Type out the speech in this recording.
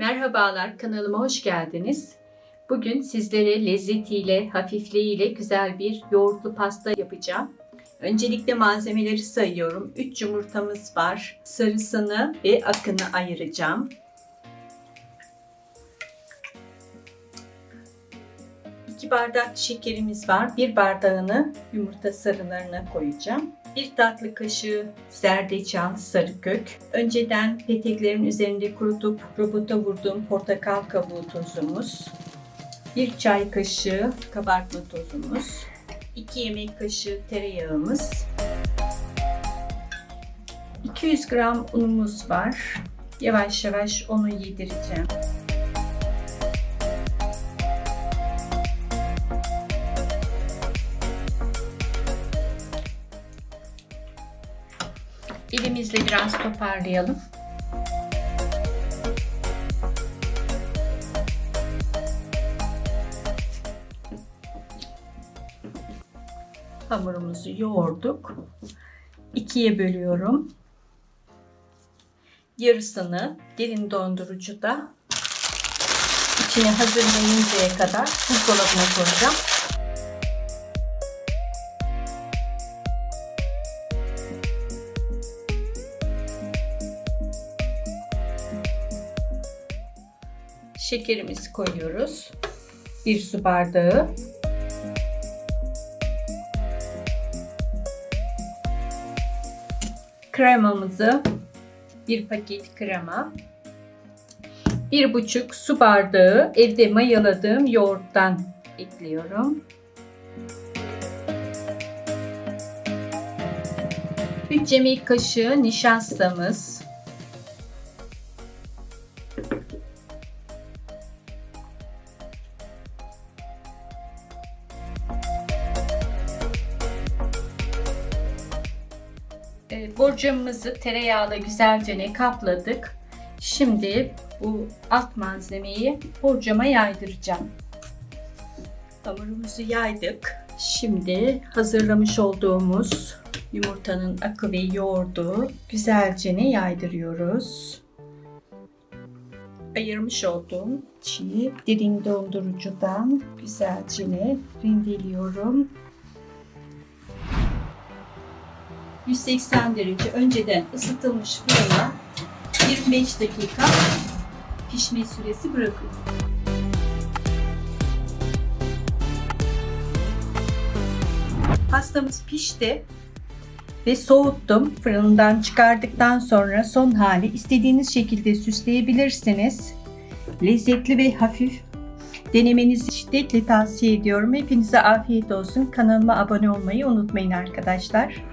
Merhabalar, kanalıma hoş geldiniz. Bugün sizlere lezzetiyle, hafifliğiyle güzel bir yoğurtlu pasta yapacağım. Öncelikle malzemeleri sayıyorum. 3 yumurtamız var. Sarısını ve akını ayıracağım. 2 bardak şekerimiz var. 1 bardağını yumurta sarılarına koyacağım. 1 tatlı kaşığı zerdeçal sarı kök. Önceden peteklerin üzerinde kurutup robota vurduğum portakal kabuğu tozumuz. 1 çay kaşığı kabartma tozumuz. 2 yemek kaşığı tereyağımız. 200 gram unumuz var. Yavaş yavaş onu yedireceğim. Elimizle biraz toparlayalım. Hamurumuzu yoğurduk. İkiye bölüyorum. Yarısını derin dondurucuda içine hazırlayıncaya kadar buzdolabına koyacağım. Şekerimizi koyuyoruz. Bir su bardağı. Kremamızı bir paket krema. Bir buçuk su bardağı evde mayaladığım yoğurttan ekliyorum. 3 yemek kaşığı nişastamız. Borcamımızı tereyağla güzelce kapladık. Şimdi bu alt malzemeyi borcama yaydıracağım. Hamurumuzu yaydık. Şimdi hazırlamış olduğumuz yumurtanın akı ve yoğurdu güzelce yaydırıyoruz. Ayırmış olduğum çiğ derin dondurucudan güzelce rendeliyorum. 180 derece önceden ısıtılmış fırına 25 dakika pişme süresi bırakın. Pastamız pişti ve soğuttum. Fırından çıkardıktan sonra son hali istediğiniz şekilde süsleyebilirsiniz. Lezzetli ve hafif. Denemenizi şiddetle tavsiye ediyorum. Hepinize afiyet olsun. Kanalıma abone olmayı unutmayın arkadaşlar.